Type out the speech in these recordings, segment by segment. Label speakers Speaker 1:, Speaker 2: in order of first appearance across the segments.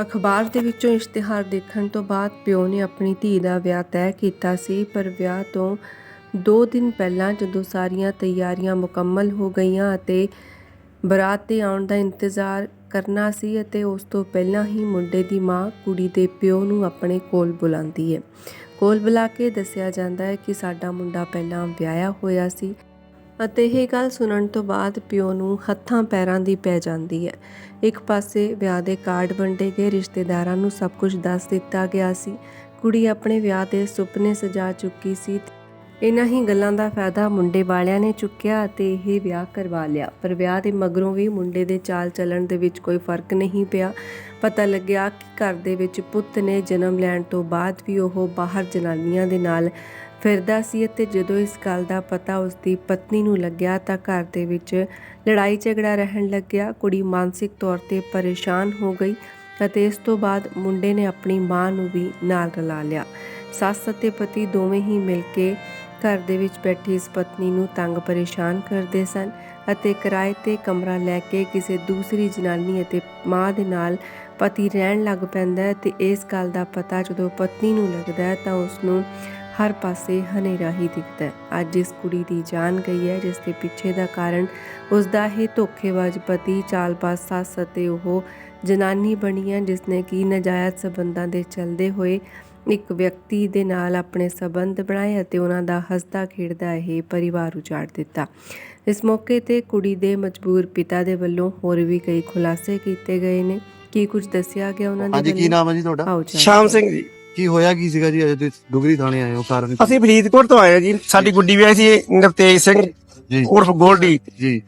Speaker 1: ਅਖਬਾਰ ਦੇ ਵਿੱਚੋਂ ਇਸ਼ਤਿਹਾਰ ਦੇਖਣ ਤੋਂ ਬਾਅਦ ਪਿਓ ਨੇ ਆਪਣੀ ਧੀ ਦਾ ਵਿਆਹ ਤੈਅ ਕੀਤਾ ਸੀ, ਪਰ ਵਿਆਹ ਤੋਂ 2 ਦਿਨ ਪਹਿਲਾਂ ਜਦੋਂ ਸਾਰੀਆਂ ਤਿਆਰੀਆਂ ਮੁਕੰਮਲ ਹੋ ਗਈਆਂ ਅਤੇ ਬਰਾਤ 'ਤੇ ਆਉਣ ਦਾ ਇੰਤਜ਼ਾਰ ਕਰਨਾ ਸੀ ਅਤੇ ਉਸ ਤੋਂ ਪਹਿਲਾਂ ਹੀ ਮੁੰਡੇ ਦੀ ਮਾਂ ਕੁੜੀ ਦੇ ਪਿਓ ਨੂੰ ਆਪਣੇ ਕੋਲ ਬੁਲਾਉਂਦੀ ਹੈ। ਕੋਲ ਬੁਲਾ ਕੇ ਦੱਸਿਆ ਜਾਂਦਾ ਹੈ ਕਿ ਸਾਡਾ ਮੁੰਡਾ ਪਹਿਲਾਂ ਵਿਆਹਿਆ ਹੋਇਆ ਸੀ। ਅਤੇ ਇਹ ਗੱਲ ਸੁਣਨ ਤੋਂ ਬਾਅਦ ਪਿਓ ਨੂੰ ਹੱਥਾਂ ਪੈਰਾਂ ਦੀ ਪੈ ਜਾਂਦੀ ਹੈ। ਇੱਕ ਪਾਸੇ ਵਿਆਹ ਦੇ ਕਾਰਡ ਵੰਡੇ ਗਏ, ਰਿਸ਼ਤੇਦਾਰਾਂ ਨੂੰ ਸਭ ਕੁਝ ਦੱਸ ਦਿੱਤਾ ਗਿਆ ਸੀ। ਕੁੜੀ ਆਪਣੇ ਵਿਆਹ ਦੇ ਸੁਪਨੇ ਸਜਾ ਚੁੱਕੀ ਸੀ। ਇਹਨਾਂ ਹੀ ਗੱਲਾਂ ਦਾ ਫਾਇਦਾ ਮੁੰਡੇ ਵਾਲਿਆਂ ਨੇ ਚੁੱਕਿਆ ਅਤੇ ਇਹ ਵਿਆਹ ਕਰਵਾ ਲਿਆ। ਪਰ ਵਿਆਹ ਦੇ ਮਗਰੋਂ ਵੀ ਮੁੰਡੇ ਦੇ ਚਾਲ ਚੱਲਣ ਦੇ ਵਿੱਚ ਕੋਈ ਫ਼ਰਕ ਨਹੀਂ ਪਿਆ। ਪਤਾ ਲੱਗਿਆ ਕਿ ਘਰ ਦੇ ਵਿੱਚ ਪੁੱਤ ਨੇ ਜਨਮ ਲੈਣ ਤੋਂ ਬਾਅਦ ਵੀ ਉਹ ਬਾਹਰ ਜਨਾਨੀਆਂ ਦੇ ਨਾਲ ਫਿਰਦਾ ਸੀ ਅਤੇ ਜਦੋਂ ਇਸ ਗੱਲ ਦਾ ਪਤਾ ਉਸ ਦੀ ਪਤਨੀ ਨੂੰ ਲੱਗਿਆ ਤਾਂ ਘਰ ਦੇ ਵਿੱਚ ਲੜਾਈ ਝਗੜਾ ਰਹਿਣ ਲੱਗਿਆ। ਕੁੜੀ ਮਾਨਸਿਕ ਤੌਰ ਤੇ ਪਰੇਸ਼ਾਨ ਹੋ ਗਈ ਅਤੇ ਇਸ ਤੋਂ ਬਾਅਦ ਮੁੰਡੇ ਨੇ ਆਪਣੀ ਮਾਂ ਨੂੰ ਵੀ ਨਾਲ ਰਲਾ ਲਿਆ। ਸੱਸ ਅਤੇ ਪਤੀ ਦੋਵੇਂ ਹੀ ਮਿਲ ਕੇ ਘਰ ਦੇ ਵਿੱਚ ਬੈਠੀ ਇਸ ਪਤਨੀ ਨੂੰ ਤੰਗ ਪਰੇਸ਼ਾਨ ਕਰਦੇ ਸਨ ਅਤੇ ਕਿਰਾਏ ਤੇ ਕਮਰਾ ਲੈ ਕੇ ਕਿਸੇ ਦੂਸਰੀ ਜਨਾਨੀ ਅਤੇ ਮਾਂ ਦੇ ਨਾਲ ਪਤੀ ਰਹਿਣ ਲੱਗ ਪੈਂਦਾ ਹੈ ਤੇ ਇਸ ਗੱਲ ਦਾ ਪਤਾ ਜਦੋਂ ਪਤਨੀ ਨੂੰ ਲੱਗਦਾ ਹੈ ਤਾਂ ਉਸ ਨੂੰ ਹਰ ਪਾਸੇ ਹਨੇਰਾ ਹੀ ਦਿਖਦਾ ਹੈ। ਅੱਜ ਇਸ ਕੁੜੀ ਦੀ ਜਾਨ ਗਈ ਹੈ ਜਿਸ ਦੇ ਪਿੱਛੇ ਦਾ ਕਾਰਨ ਉਸ ਦਾ ਹੀ ਧੋਖੇਬਾਜ਼ ਪਤੀ ਚਾਲਬਾਜ਼ ਸੱਸ ਅਤੇ ਉਹ ਜਨਾਨੀ ਬਣੀ ਹੈ ਜਿਸ ਨੇ ਕੀ ਨਜਾਇਜ਼ ਸਬੰਧਾਂ ਦੇ ਚਲਦੇ ਹੋਏ ਇੱਕ ਵਿਅਕਤੀ ਦੇ ਨਾਲ ਆਪਣੇ ਸਬੰਧ ਬਣਾਏ ਅਤੇ ਉਹਨਾਂ ਦਾ ਹੱਸਦਾ ਖੇਡਦਾ ਇਹ ਪਰਿਵਾਰ ਉਜਾੜ ਦਿੱਤਾ। ਇਸ ਮੌਕੇ ਤੇ ਕੁੜੀ ਦੇ ਮਜਬੂਰ ਪਿਤਾ ਦੇ ਵੱਲੋਂ ਹੋਰ ਵੀ ਕਈ ਖੁਲਾਸੇ ਕੀਤੇ ਗਏ ਨੇ। ਕੀ ਕੁਝ ਦੱਸਿਆ ਗਿਆ ਉਹਨਾਂ ਦੇ
Speaker 2: ਹਾਂਜੀ ਕੀ ਨਾਮ ਹੈ ਜੀ ਤੁਹਾਡਾ?
Speaker 1: ਆਓ
Speaker 3: ਸ਼ਾਮ ਸਿੰਘ ਜੀ।
Speaker 2: ਕੀ ਹੋਇਆ ਕੀ ਸੀਗਾ ਜੀ? ਅੱਜ ਤੁਸੀਂ ਦੁਗਰੀ ਥਾਣੇ ਆਏ ਹੋ ਕਾਰਨ
Speaker 3: ਅਸੀਂ ਫਰੀਦਕੋਟ ਤੋਂ ਆਏ ਹਾਂ ਜੀ। ਸਾਡੀ ਗੁੱਡੀ ਵੀ ਆਈ ਸੀ ਨਵਤੇਜ ਸਿੰਘ
Speaker 2: ਜੀ।
Speaker 3: ਉਰਫ ਗੋਲਡੀ।
Speaker 2: ਜੀ।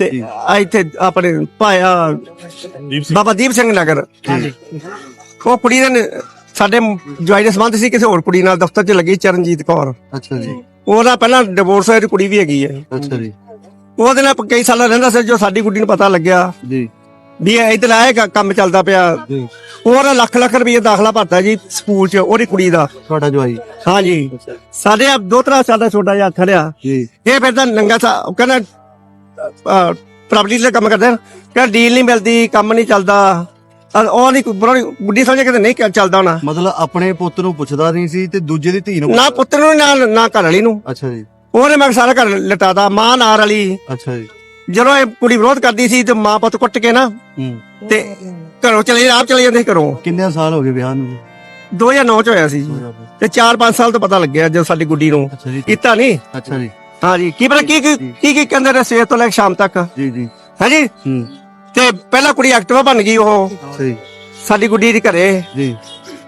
Speaker 3: ਤੇ। ਆ ਇੱਥੇ ਆਪਣੇ ਭਾਇਆ ਬਾਬਾ ਦੀਪ ਸਿੰਘ ਨਗਰ।
Speaker 2: ਜੀ।
Speaker 3: ਉਹ ਕੁੜੀ ਨੇ ਸਾਡੇ ਜਵਾਈ ਦੇ ਸੰਬੰਧ ਸੀ ਕਿਸੇ ਹੋਰ ਕੁੜੀ ਨਾਲ ਦਫ਼ਤਰ 'ਚ ਲੱਗੀ ਚਰਨਜੀਤ ਕੌਰ।
Speaker 2: ਅੱਛਾ ਜੀ।
Speaker 3: ਉਹਦਾ ਪਹਿਲਾਂ ਡਿਵੋਰਸ ਹੋਇਆ ਤੇ ਕੁੜੀ ਵੀ ਹੈਗੀ ਹੈ।
Speaker 2: ਅੱਛਾ ਜੀ।
Speaker 3: ਉਹਦੇ ਨਾਲ ਕਈ ਸਾਲ ਰਹਿੰਦਾ ਸੀ ਜੋ ਸਾਡੀ ਗੁੱਡੀ ਨੂੰ ਪਤਾ ਲੱਗਿਆ।
Speaker 2: ਜੀ।
Speaker 3: ਵੀ ਇਹ ਇੱਧਰ ਆਏਗਾ ਕੰਮ ਚੱਲਦਾ ਪਿਆ। ਉਹਦਾ ਲੱਖ ਲੱਖ ਰੁਪਏ ਦਾਖਲਾ ਭਰਤਾ ਜੀ ਸਕੂਲ 'ਚ ਉਹਦੀ ਕੁੜੀ ਦਾ।
Speaker 2: ਤੁਹਾਡਾ ਜਵਾਈ।
Speaker 3: ਹਾਂਜੀ। ਸਾਡੇ ਆ ਦੋ ਤਰ੍ਹਾਂ ਸਾਡਾ ਛੋਟਾ ਜਿਹਾ ਖੜਿਆ
Speaker 2: ਜੀ।
Speaker 3: ਇਹ ਫਿਰ ਤਾਂ ਨੰਗਾ ਸਾ ਉਹ ਕਹਿੰਦਾ ਪ੍ਰਾਪਰਟੀ ਦੇ ਕੰਮ ਕਰਦੇ ਕਹਿੰਦਾ ਡੀਲ ਨਹੀਂ ਮਿਲਦੀ ਕੰਮ ਨਹੀਂ ਚੱਲਦਾ। ਉਹ ਨਹੀਂ ਬੁੱਢੀ ਸਮਝ ਕੇ ਨਹੀਂ ਚੱਲਦਾ ਹੋਣਾ।
Speaker 2: ਮਤਲਬ ਆਪਣੇ ਪੁੱਤ ਨੂੰ ਪੁੱਛਦਾ ਨਹੀਂ ਸੀ ਤੇ ਦੂਜੇ ਦੀ ਧੀ ਨੂੰ
Speaker 3: ਨਾ ਪੁੱਤਰ ਨੂੰ ਨਾ ਨਾ ਘਰ ਵਾਲੀ ਨੂੰ।
Speaker 2: ਅੱਛਾ ਜੀ।
Speaker 3: ਉਹਨੇ ਮੈਂ ਸਾਰਾ ਘਰ ਲਟਾਦਾ ਮਾਂ ਨਾਰ ਵਾਲੀ।
Speaker 2: ਅੱਛਾ ਜੀ।
Speaker 3: ਜਦੋਂ ਇਹ ਕੁੜੀ ਵਿਰੋਧ ਕਰਦੀ ਸੀ ਤੇ ਮਾਂ ਪੁੱਤ ਕੁੱਟ ਕੇ ਨਾ ਤੇ ਘਰੋਂ ਚਲੇ ਆਪ ਚਲੇ ਜਾਂਦੇ ਸੀ ਘਰੋਂ।
Speaker 2: ਕਿੰਨੇ ਸਾਲ ਹੋ ਗਏ ਵਿਆਹ ਨੂੰ?
Speaker 3: 2009 ਚ ਹੋਇਆ ਸੀ ਜੀ। ਤੇ 4-5 ਸਾਲ ਤੋਂ ਪਤਾ ਲੱਗਿਆ ਜਦੋਂ ਸਾਡੀ ਗੁੱਡੀ ਨੂੰ
Speaker 2: ਅੱਛਾ ਜੀ।
Speaker 3: ਕੀਤਾ ਨਹੀਂ
Speaker 2: ਅੱਛਾ ਜੀ।
Speaker 3: ਹਾਂ ਜੀ। ਕੀ ਪਤਾ ਕੀ ਕੀ ਕੀ ਕੀ ਕਹਿੰਦੇ ਰਹੇ ਸਵੇਰ ਤੋਂ ਲੈ ਕੇ ਸ਼ਾਮ ਤੱਕ।
Speaker 2: ਜੀ ਜੀ।
Speaker 3: ਹੈ ਜੀ?
Speaker 2: ਹੂੰ।
Speaker 3: ਤੇ ਪਹਿਲਾਂ ਕੁੜੀ ਐਕਟਿਵਾ ਬਣ ਗਈ ਉਹ। ਸਾਡੀ ਗੁੱਡੀ ਦੀ ਘਰੇ।
Speaker 2: ਜੀ।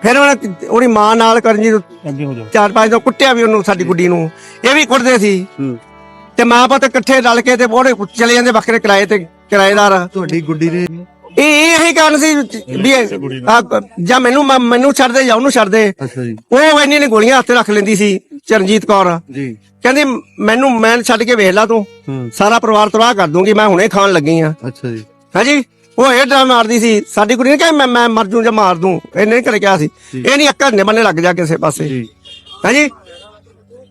Speaker 3: ਫਿਰ ਉਹਨੇ ਉਹਦੀ ਮਾਂ ਨਾਲ ਕਰਨ ਜੀ ਚਾਰ ਪੰਜ ਤੋਂ ਕੁੱਟਿਆ ਵੀ ਉਹਨੂੰ ਸਾਡੀ ਗੁੱਡੀ ਨੂੰ। ਇਹ ਵੀ ਕੁੱਟਦੇ ਸੀ।
Speaker 2: ਹੂੰ।
Speaker 3: ਤੇ ਮਾਂ ਪੁੱਤ ਇਕੱਠੇ ਰਲ ਕੇ ਤੇ ਉਹਦੇ ਚਲੇ ਜਾਂਦੇ ਵੱਖਰੇ ਕਿਰਾਏ ਤੇ ਕਿਰਾਏਦਾਰ।
Speaker 2: ਤੁਹਾਡੀ ਗੁੱਡੀ ਨੇ
Speaker 3: ਇਹ ਇਹ ਇਹੀ ਕਾਰਨ ਸੀ ਵੀ ਇਹ- ਆਹ ਜਾਂ ਮੈਨੂੰ ਮ- ਮੈਨੂੰ ਛੱਡ ਦੇ ਜਾਂ ਉਹਨੂੰ ਛੱਡ ਦੇ
Speaker 2: ਅੱਛਾ ਜੀ।
Speaker 3: ਉਹ ਇੰਨੀ ਨੇ ਗੋਲੀਆਂ ਹੱਥ ਰੱਖ ਲੈਂਦੀ ਸੀ ਚਰਨਜੀਤ ਕੌਰ।
Speaker 2: ਜੀ।
Speaker 3: ਕਹਿੰਦੀ ਮੈਨੂੰ ਮੈਂ ਛੱਡ ਕੇ ਵੇਖ ਲਾ ਤੂੰ।
Speaker 2: ਹੂੰ।
Speaker 3: ਸਾਰਾ ਪਰਿਵਾਰ ਤਬਾਹ ਕਰ ਦੂੰਗੀ ਮੈਂ ਹੁਣੇ ਖਾਣ ਲੱਗੀ ਆ।
Speaker 2: ਅੱਛਾ ਜੀ।
Speaker 3: ਹਾਂਜੀ ਉਹ ਇਹ ਡਰਾ ਮਾਰਦੀ ਸੀ। ਸਾਡੀ ਕੁੜੀ ਨੇ ਕਿਹਾ ਮੈਂ ਮੈਂ ਮਰ ਜੂ ਜਾਂ ਮਾਰ ਦੂੰ। ਇਹਨੇ ਨਹੀਂ ਕਰੇ ਕਿਹਾ ਸੀ। ਇਹ ਨਹੀਂ ਅੱਕਾ ਨੇ ਬੰਨੇ ਲੱਗ ਜਾ ਕਿਸੇ ਪਾਸੇ।
Speaker 2: ਜੀ।
Speaker 3: ਹਾਂਜੀ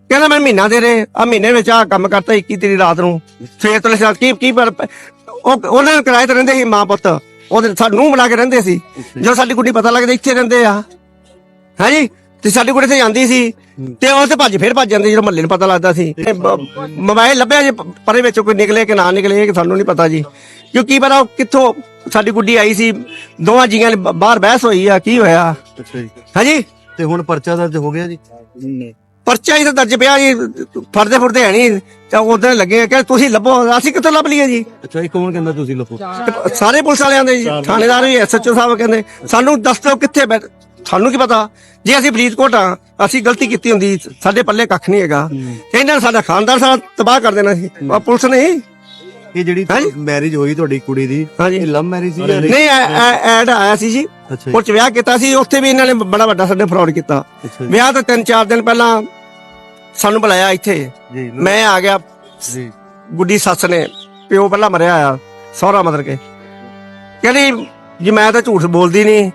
Speaker 3: ਕਹਿੰਦਾ ਮੈਂ ਮਹੀਨਾ ਦੇ ਰਹੇ ਆ ਮਹੀਨੇ ਵਿੱਚ ਆ ਕੰਮ ਕਰਤਾ 21 ਤੇਰੀ ਰਾਤ ਨੂੰ। ਸਵੇਰ ਤੋਂ ਲੈ ਕੇ ਕੀ ਪਰ ਉਹ ਉਹਨਾਂ ਨੇ ਕਿਰਾਏ ਤੇ ਰਹਿੰਦੇ ਸੀ ਮਾਂ ਪੁੱਤ। ਉਹਦੇ ਸਾਨੂੰ ਬਣਾ ਕੇ ਰਹਿੰਦੇ ਸੀ। ਜਦੋਂ ਸਾਡੀ ਕੁੜੀ ਪਤਾ ਲੱਗਦਾ ਇੱਥੇ ਰਹਿੰਦੇ ਆ। ਹਾਂਜੀ ਤੇ ਸਾਡੀ ਕੁੜੀ ਤੇ ਜਾਂਦੀ ਸੀ। ਤੇ ਉਹ ਤੇ ਭੱਜ ਫਿਰ ਭੱਜ ਜਾਂਦੀ ਜਦੋਂ ਮਹੱਲੇ ਨੂੰ ਪਤਾ ਲੱਗਦਾ ਸੀ। ਤੇ ਬ- ਮੋਬਾਈਲ ਲੱਭਿਆ ਜੇ ਪ- ਪਰੇ ਵਿੱਚੋਂ ਕੋਈ ਨਿਕਲੇ ਕਿ ਨਾ ਨਿਕਲੇ ਇਹ ਸਾਨੂੰ ਨਹੀਂ ਪਤਾ ਜੀ। ਕਿਉਂਕਿ ਪਤਾ ਉਹ ਕਿੱਥੋਂ ਸਾਡੀ ਗੁੱਡੀ ਆਈ ਸੀ ਦੋਵਾਂ ਜੀਆਂ ਨੇ ਬ- ਬਾਹਰ ਬਹਿਸ ਹੋਈ ਆ ਕੀ ਹੋਇਆ?
Speaker 2: ਅੱਛਾ ਜੀ।
Speaker 3: ਹਾਂਜੀ
Speaker 2: ਤੇ ਹੁਣ ਪਰਚਾ ਦਰਜ ਹੋ ਗਿਆ ਜੀ?
Speaker 3: ਪਰਚਾ ਹੀ ਤਾਂ ਦਰਜ ਪਿਆ ਜੀ ਫੜਦੇ ਫੁੜਦੇ ਹੈ ਨਹੀਂ ਤਾਂ ਉਦੋਂ ਲੱਗੇ ਕਿ ਤੁਸੀਂ ਲੱਭੋ ਅਸੀਂ ਕਿੱਥੋਂ ਲੱਭ ਲਈਏ ਜੀ?
Speaker 2: ਅੱਛਾ ਇਹ ਕੌਣ ਕਹਿੰਦਾ ਤੁਸੀਂ ਲੱਭੋ?
Speaker 3: ਤੇ ਸਾਰੇ ਪੁਲਿਸ ਵਾਲਿਆਂ ਦੇ ਜੀ ਥਾਣੇਦਾਰ ਵੀ ਐਸਐਚਓ ਸਾਹਿਬ ਕਹਿੰਦੇ ਸਾਨੂੰ ਦੱਸ ਦਿਓ ਕਿੱਥੇ ਬੈ ਸਾਨੂੰ ਕੀ ਪਤਾ? ਜੇ ਅਸੀਂ ਫਰੀਦਕੋਟ ਆ ਅਸੀਂ ਗਲਤੀ ਕੀਤੀ ਹੁੰਦੀ ਸਾਡੇ ਪੱਲੇ ਕੱਖ ਨਹੀਂ ਹੈਗਾ। ਤੇ ਇਹਨਾਂ ਨੇ ਸਾਡਾ ਖਾਨਦਾਨ ਸਾਰਾ ਤਬਾਹ ਕਰ ਦੇਣਾ ਸੀ। ਆਹ ਪੁਲਿਸ ਨੇ
Speaker 2: ਇਹ ਜਿਹੜੀ। ਮੈਰਿਜ ਹੋਈ ਤੁਹਾਡੀ ਕੁੜੀ ਦੀ
Speaker 3: ਹਾਂਜੀ।
Speaker 2: ਇਹ ਲਵ ਮੈਰਿਜ ਸੀ
Speaker 3: ਨਹੀਂ ਐਡ ਆਇਆ ਸੀ ਜੀ।
Speaker 2: ਅੱਛਾ
Speaker 3: ਉਹ ਚ ਵਿਆਹ ਕੀਤਾ ਸੀ ਉੱਥੇ ਵੀ ਇਹਨਾਂ ਨੇ ਬੜਾ ਵੱਡਾ ਸਾਡੇ ਫਰਾਡ ਕੀਤਾ। ਵਿਆਹ ਤੋਂ ਤਿੰਨ ਚਾਰ ਦਿਨ ਪਹਿਲਾਂ ਸਾਨੂੰ ਬੁਲਾਇਆ ਇੱਥੇ।
Speaker 2: ਜੀ
Speaker 3: ਮੈਂ ਆ ਗਿਆ।
Speaker 2: ਜੀ।
Speaker 3: ਗੁੱਡੀ ਸੱਸ ਨੇ ਪਿਓ ਪਹਿਲਾਂ ਮਰਿਆ ਆ ਸਹੁਰਾ ਮਦਰ ਕੇ। ਕਹਿੰਦੀ ਜੀ ਮੈਂ ਤਾਂ ਝੂਠ ਬੋਲਦੀ ਨਹੀਂ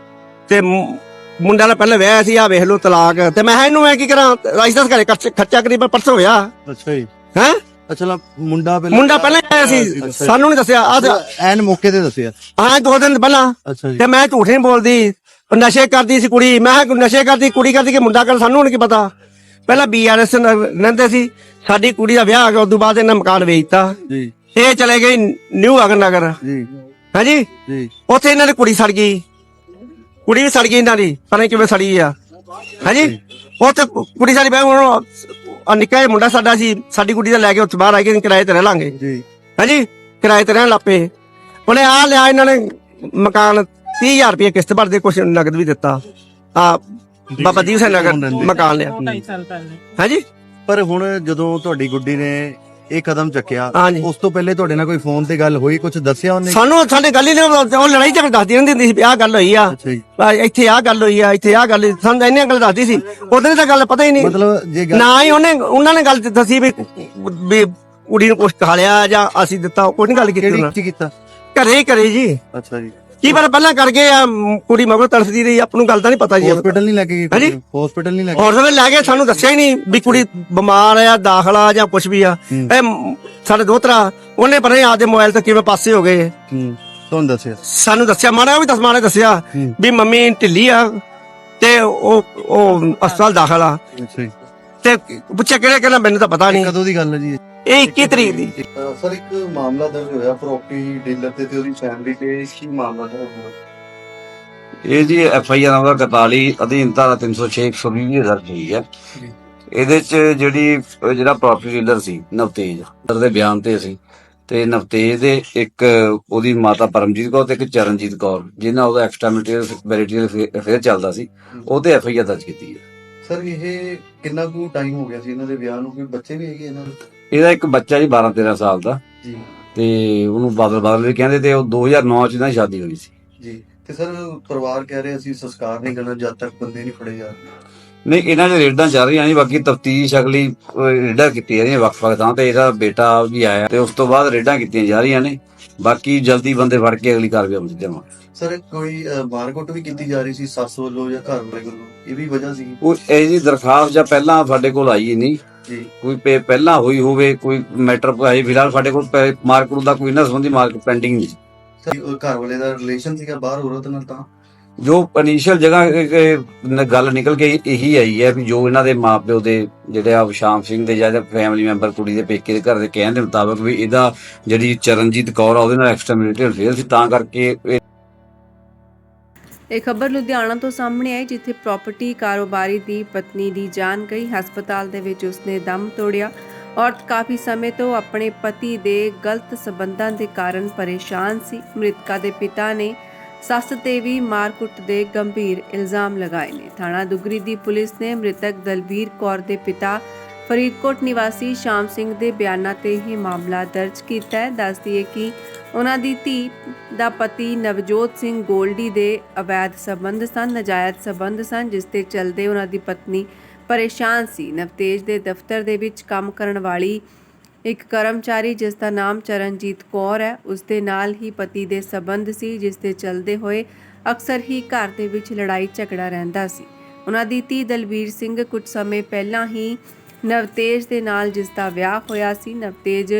Speaker 3: ਤੇ ਮੁੰਡਾ ਦਾ ਪਹਿਲਾਂ ਵਿਆਹ ਸੀ ਆ ਵੇਖ ਲਓ ਤਲਾਕ। ਤੇ ਮੈਂ ਇਹਨੂੰ ਮੈਂ ਕੀ ਕਰਾਂ? ਰਾਜਦਾਸ ਘਰੇ ਖਰਚ- ਖਰਚਾ ਕਰੀ ਪਰ ਪਰਸੋਂ ਹੋਇਆ।
Speaker 2: ਅੱਛਾ ਜੀ।
Speaker 3: ਹੈ?
Speaker 2: ਅੱਛਾ ਮੁੰਡਾ ਪਹਿਲਾਂ
Speaker 3: ਮੁੰਡਾ ਪਹਿਲਾਂ ਆਇਆ ਸੀ। ਸਾਨੂੰ ਨਹੀਂ ਦੱਸਿਆ। ਅੱਜ
Speaker 2: ਐਨ ਮੌਕੇ ਤੇ ਦੱਸਿਆ।
Speaker 3: ਹਾਂ ਦੋ ਦਿਨ ਪਹਿਲਾਂ। ਤੇ ਮੈਂ ਝੂਠ ਨਹੀਂ ਬੋਲਦੀ। ਨਸ਼ੇ ਕਰਦੀ ਸੀ ਕੁੜੀ। ਮੈਂ ਨਸ਼ੇ ਕਰਦੀ ਕੁੜੀ ਕਰਦੀ ਕਿ ਮੁੰਡਾ ਕਰ ਸਾਨੂੰ ਹੁਣ ਕੀ ਪਤਾ। ਪਹਿਲਾਂ ਬੀਆਰਐਸ ਰਹਿੰਦੇ ਸੀ ਸਾਡੀ ਕੁੜੀ ਦਾ ਵਿਆਹ ਆ ਗਿਆ ਉਸ ਤੋਂ ਬਾਅਦ ਇਹਨਾਂ ਮਕਾਨ ਵੇਚਤਾ।
Speaker 2: ਜੀ।
Speaker 3: ਇਹ ਚਲੇ ਗਏ ਨਿਊ ਅਗਰਨਗਰ
Speaker 2: ਜੀ।
Speaker 3: ਹਾਂਜੀ
Speaker 2: ਜੀ?
Speaker 3: ਉੱਥੇ ਇਹਨਾਂ ਦੀ ਕੁੜੀ ਸੜ ਗਈ। ਕੁੜੀ ਵੀ ਸੜ ਗਈ ਇਹਨਾਂ ਦੀ ਪਤਾ ਨੀ ਕਿਵੇਂ ਸੜੀ ਆ। ਹਾਂਜੀ ਉੱਥੇ ਕੁੜੀ ਸਾਡੀ ਬਹਿ ਹੁਣ ਆ ਨਿੱਕਾ ਜਿਹਾ ਮੁੰਡਾ ਸਾਡਾ ਸੀ ਸਾਡੀ ਕੁੜੀ ਦਾ ਲੈ ਕੇ ਉੱਥੇ ਬਾਹਰ ਆ ਕੇ ਕਿਰਾਏ ਤੇ ਰਹਿ ਲਾਂਗੇ।
Speaker 2: ਜੀ।
Speaker 3: ਹਾਂਜੀ ਕਿਰਾਏ ਤੇ ਰਹਿਣ ਲੱਪੇ ਉਹਨੇ ਆ ਲਿਆ ਇਹਨਾਂ ਨੇ ਮਕਾਨ 30000 ਰੁਪਏ ਕਿਸ਼ਤ ਭਰਦੇ ਕੁਛ ਨਗਦ ਵੀ ਦਿੱਤਾ। ਆ ਬਾਬਾ ਦੀਪ ਸਿੰਘ ਨਗਰ ਮਕਾਨ ਲਿਆ। ਹਾਂਜੀ?
Speaker 2: ਪਰ ਹੁਣ ਜਦੋਂ ਤੁਹਾਡੀ ਗੁੱਡੀ ਨੇ ਇਹ ਕਦਮ ਚੱਕਿਆ
Speaker 3: ਹਾਂਜੀ।
Speaker 2: ਉਸ ਤੋਂ ਪਹਿਲੇ ਤੁਹਾਡੇ ਨਾਲ ਕੋਈ ਫੋਨ ਤੇ ਗੱਲ ਹੋਈ ਕੁਝ ਦੱਸਿਆ ਉਹਨੇ?
Speaker 3: ਸਾਨੂੰ ਸਾਡੇ ਗੱਲ ਹੀ ਨਹੀਂ ਉਹ ਲੜਾਈ ਝਗੜਾ ਦੱਸਦੀ ਰਹਿੰਦੀ ਹੁੰਦੀ ਸੀ ਵੀ ਆਹ ਗੱਲ ਹੋਈ ਆ।
Speaker 2: ਅੱਛਾ ਜੀ।
Speaker 3: ਆ ਇੱਥੇ ਆਹ ਗੱਲ ਹੋਈ ਆ ਇੱਥੇ ਆਹ ਗੱਲ ਹੋਈ। ਸਾਨੂੰ ਤਾਂ ਇੰਨੀਆਂ ਗੱਲ ਦੱਸਦੀ ਸੀ ਉਹਦੇ ਤਾਂ ਗੱਲ ਪਤਾ ਹੀ ਨਹੀਂ।
Speaker 2: ਮਤਲਬ ਜੇ ਗੱਲ
Speaker 3: ਨਾ ਹੀ ਉਹਨੇ ਉਹਨਾਂ ਨੇ ਗੱਲ ਦੱਸੀ ਵੀ ਵੀ ਕੁੜੀ ਨੂੰ ਕੁਛ ਖਾ ਲਿਆ ਜਾਂ ਅਸੀਂ ਦਿੱਤਾ ਕੋਈ ਨਹੀਂ ਗੱਲ ਕੀਤੀ
Speaker 2: ਕਿਹੜੀ
Speaker 3: ਉਹਨਾਂ
Speaker 2: ਚ ਕੀਤਾ?
Speaker 3: ਘਰੇ ਹੀ ਕਰੇ ਜੀ।
Speaker 2: ਅੱਛਾ ਜੀ।
Speaker 3: ਕੀ ਪਰ ਪਹਿਲਾਂ ਕਰ ਗਏ ਆ ਮ, ਕੁੜੀ ਮਗਰ ਤੜਫਦੀ ਰਹੀ ਆਪਾਂ ਨੂੰ ਗੱਲ ਤਾਂ ਨਹੀਂ ਪਤਾ ਜੀ।
Speaker 2: ਹਸਪੀਟਲ ਨਹੀਂ ਲੈ ਕੇ ਗਏ
Speaker 3: ਹਾਂਜੀ?
Speaker 2: ਹਸਪੀਟਲ ਨਹੀਂ ਲੈ ਕੇ
Speaker 3: ਹੋਰ ਸਵੇ ਲੈ ਗਏ ਸਾਨੂੰ ਦੱਸਿਆ ਹੀ ਨਹੀਂ ਵੀ ਕੁੜੀ ਬਿਮਾਰ ਆ ਦਾਖਲਾ ਜਾਂ ਕੁਝ ਵੀ ਆ। ਇਹ ਮ, ਸਾਡੇ ਦੋਤਰਾ ਉਹਨੇ ਪਰ ਆਪਦੇ ਮੋਬਾਈਲ ਤੋਂ ਕਿਵੇਂ ਪਾਸੇ ਹੋ ਗਏ।
Speaker 2: ਹੂੰ ਤੁਹਾਨੂੰ ਦੱਸਿਆ
Speaker 3: ਸਾਨੂੰ ਦੱਸਿਆ ਮਾੜਾ ਵੀ ਦਸ ਮਾੜਾ ਦੱਸਿਆ
Speaker 2: ਹੂੰ।
Speaker 3: ਵੀ ਮੰਮੀ ਢਿੱਲੀ ਆ ਤੇ ਉਹ ਉਹ ਹਸਪਤਾਲ ਦਾਖਲ ਆ।
Speaker 2: ਅੱਛਾ ਜੀ।
Speaker 3: ਤੇ ਪੁੱਛਿਆ ਕਿਹੜੇ ਕਹਿੰਦਾ ਮੈਨੂੰ ਤਾਂ ਪਤਾ ਨਹੀਂ।
Speaker 2: ਕਦੋਂ ਦੀ ਗੱਲ ਹੈ ਜੀ?
Speaker 3: ਇਹ 21 ਤਰੀਕ ਦੀ।
Speaker 2: ਸਰ ਇੱਕ ਮਾਮਲਾ ਦਰਜ ਹੋਇਆ ਪ੍ਰੋਪਰਟੀ ਡੀਲਰ ਤੇ ਤੇ ਉਹਦੀ ਫੈਮਿਲੀ ਤੇ। ਕੀ ਮਾਮਲਾ ਦਰਜ ਹੋਇਆ
Speaker 4: ਇਹ ਜੀ ਐਫ ਆਈ ਆਰ ਨੰਬਰ 41 ਅਧੀਨ ਧਾਰਾ 306 120 ਦੀ ਦਰਜ ਹੋਈ ਹੈ। ਇਹਦੇ ਚ ਜਿਹੜੀ ਜਿਹੜਾ ਪ੍ਰੋਪਰਟੀ ਡੀਲਰ ਸੀ ਨਵਤੇਜ ਦਰ ਦੇ ਬਿਆਨ ਤੇ ਅਸੀਂ ਤੇ ਨਵਤੇਜ ਦੇ ਇੱਕ ਉਹਦੀ ਮਾਤਾ ਪਰਮਜੀਤ ਕੌਰ ਤੇ ਇੱਕ ਚਰਨਜੀਤ ਕੌਰ ਜਿਨ੍ਹਾਂ ਉਹਦਾ ਐਕਸਟਰਾ ਮੈਰੀਟਲ ਅਫੇਅਰ ਚੱਲਦਾ ਸੀ ਉਹ ਤੇ ਐਫ ਆਈ ਆਰ ਦਰਜ ਕੀਤੀ ਹੈ।
Speaker 2: ਸਰ ਇਹ ਕਿੰਨਾ ਕੁ ਟਾਈਮ ਹੋ ਗਿਆ ਸੀ ਇਹਨਾਂ ਦੇ ਵਿਆਹ ਨੂੰ? ਕੋਈ ਬੱਚੇ ਵੀ ਹੈਗੇ ਇਹਨਾਂ ਦੇ?
Speaker 4: ਇਹਦਾ ਇੱਕ ਬੱਚਾ ਜੀ 12 13 ਸਾਲ ਦਾ।
Speaker 2: ਜੀ।
Speaker 4: ਤੇ ਉਹਨੂੰ ਬਾਦਲ ਬਾਦਲ ਵੀ ਕਹਿੰਦੇ ਤੇ ਉਹ 2009 ਚ ਇਹਨਾਂ ਦੀ ਸ਼ਾਦੀ ਹੋਈ ਸੀ।
Speaker 2: ਜੀ। ਤੇ ਸਰ ਪਰਿਵਾਰ ਕਹਿ ਰਹੇ ਅਸੀਂ ਸੰਸਕਾਰ ਨਹੀਂ ਕਰਨਾ ਜਦ ਤੱਕ ਬੰਦੇ ਨਹੀਂ ਫੜੇ ਜਾ
Speaker 4: ਨਹੀਂ ਇਹਨਾਂ ਦੇ ਰੇਡਾਂ ਚੱਲ ਰਹੀਆਂ ਨੇ ਬਾਕੀ ਤਫਤੀਸ਼ ਅਗਲੀ ਰੇਡਾਂ ਕੀਤੀਆਂ ਜਾ ਰਹੀਆਂ ਵੱਖ-ਵੱਖ ਥਾਂ ਤੇ। ਇਹਦਾ ਬੇਟਾ ਵੀ ਆਇਆ ਤੇ ਉਸ ਤੋਂ ਬਾਅਦ ਰੇਡਾਂ ਕੀਤੀਆਂ ਜਾ ਰਹੀਆਂ ਨੇ। ਬਾਕੀ ਜਲਦੀ ਬੰਦੇ ਫੜ ਕੇ ਅਗਲੀ ਕਾਰਵਾਈ ਅਮਲ ਲਿਆਵਾਂਗੇ।
Speaker 2: ਸਰ ਕੋਈ ਮਾਰਕੁੱਟ ਵੀ ਕੀਤੀ ਜਾ ਰਹੀ ਸੀ ਸੱਸ ਵੱਲੋਂ ਜਾਂ ਘਰ ਵਾਲੇ ਵੱਲੋਂ? ਇਹ ਵੀ ਵਜ੍ਹਾ ਸੀ।
Speaker 4: ਉਹ ਇਹ ਜੀ ਦਰਖਾਸਤ ਜਾਂ ਪਹਿਲਾਂ ਸਾਡੇ ਕੋਲ ਆਈ ਨਹੀਂ।
Speaker 2: ਜੀ।
Speaker 4: ਕੋਈ ਪੇ- ਪਹਿਲਾਂ ਹੋਈ ਹੋਵੇ ਕੋਈ ਮੈਟਰ ਆਈ ਫਿਲਹਾਲ ਸਾਡੇ ਕੋਲ ਮਾਰਕਟ ਦਾ ਕੋਈ ਨਾ ਸੰਬੰਧੀ ਮਾਰਕਟ ਪੈਂਡਿੰਗ ਨਹੀਂ
Speaker 2: ਸਰ ਉਹ ਘਰ ਵਾਲੇ ਦਾ ਰਿਲੇਸ਼ਨ ਸੀਗਾ ਬਾਹਰ ਔਰਤ ਨਾਲ ਤਾਂ?
Speaker 4: ਜੋ ਇਨੀਸ਼ੀਅਲ ਜਗ੍ਹਾ ਗੱਲ ਨਿਕਲ ਕੇ ਇਹੀ ਆਈ ਹੈ ਵੀ ਜੋ ਇਹਨਾਂ ਦੇ ਮਾਪਿਓ ਦੇ ਜਿਹੜੇ ਆ ਸ਼ਾਮ ਸਿੰਘ ਦੇ ਜਾਂ ਫੈਮਿਲੀ ਮੈਂਬਰ ਕੁੜੀ ਦੇ ਪੇਕੇ ਦੇ ਘਰ ਦੇ ਕਹਿਣ ਦੇ ਮੁਤਾਬਕ ਵੀ ਇਹਦਾ ਜਿਹੜੀ ਚਰਨਜੀਤ ਕੌਰ ਆ ਉਹਦੇ ਨਾਲ ਐਕਸਟਰਾ ਮੈਰਿਟਲ ਅਫੇਅਰ ਸੀ। ਤਾਂ ਕਰਕੇ ਇਹ
Speaker 1: ਖਬਰ ਲੁਧਿਆਣਾ ਤੋਂ ਸਾਹਮਣੇ ਆਈ, ਜਿੱਥੇ ਪ੍ਰਾਪਰਟੀ ਕਾਰੋਬਾਰੀ ਦੀ ਪਤਨੀ ਦੀ ਜਾਨ ਗਈ। ਹਸਪਤਾਲ ਦੇ ਵਿੱਚ ਉਸਨੇ ਦਮ ਤੋੜਿਆ ਔਰਤ ਕਾਫੀ ਸਮੇਂ ਤੋਂ ਆਪਣੇ ਪਤੀ ਦੇ ਗਲਤ ਸਬੰਧਾਂ ਦੇ ਕਾਰਨ ਪਰੇਸ਼ਾਨ ਸੀ। ਮ੍ਰਿਤਕਾ ਦੇ ਪਿਤਾ ਨੇ ਸੱਸ ਤੇ ਵੀ ਮਾਰਕੁੱਟ ਦੇ ਗੰਭੀਰ ਇਲਜ਼ਾਮ ਲਗਾਏ ਨੇ। ਥਾਣਾ ਦੁਗਰੀ ਦੀ ਪੁਲਿਸ ਨੇ ਮ੍ਰਿਤਕ ਦਲਬੀਰ ਕੌਰ ਦੇ ਪਿਤਾ ਫਰੀਦਕੋਟ ਨਿਵਾਸੀ ਸ਼ਾਮ ਸਿੰਘ ਦੇ ਬਿਆਨਾਂ ਤੇ ਹੀ ਮਾਮਲਾ ਦਰਜ ਕੀਤਾ ਹੈ। ਦੱਸਦੀ ਹੈ ਕਿ ਉਹਨਾਂ ਦੀ ਧੀ ਦਾ ਪਤੀ ਨਵਜੋਤ ਸਿੰਘ ਗੋਲਡੀ ਦੇ ਅਵੈਧ ਸਬੰਧ ਸਨ, ਨਜਾਇਜ਼ ਸਬੰਧ ਸਨ, ਜਿਸ ਤੇ ਚਲਦੇ ਉਹਨਾਂ ਦੀ ਪਤਨੀ ਪਰੇਸ਼ਾਨ ਸੀ। ਨਵਤੇਜ ਦੇ ਦਫ਼ਤਰ ਦੇ ਵਿੱਚ ਕੰਮ ਕਰਨ ਵਾਲੀ ਇੱਕ ਕਰਮਚਾਰੀ, ਜਿਸ ਦਾ ਨਾਮ ਚਰਨਜੀਤ ਕੌਰ ਹੈ, ਉਸ ਦੇ ਨਾਲ ਹੀ ਪਤੀ ਦੇ ਸਬੰਧ ਸੀ, ਜਿਸ ਦੇ ਚਲਦੇ ਹੋਏ ਅਕਸਰ ਹੀ ਘਰ ਦੇ ਵਿੱਚ ਲੜਾਈ ਝਗੜਾ ਰਹਿੰਦਾ ਸੀ। ਉਹਨਾਂ ਦੀ ਧੀ ਦਲਬੀਰ ਸਿੰਘ ਕੁਝ ਸਮੇਂ ਪਹਿਲਾਂ ਹੀ ਨਵਤੇਜ ਦੇ ਨਾਲ ਜਿਸ ਦਾ ਵਿਆਹ ਹੋਇਆ ਸੀ, ਨਵਤੇਜ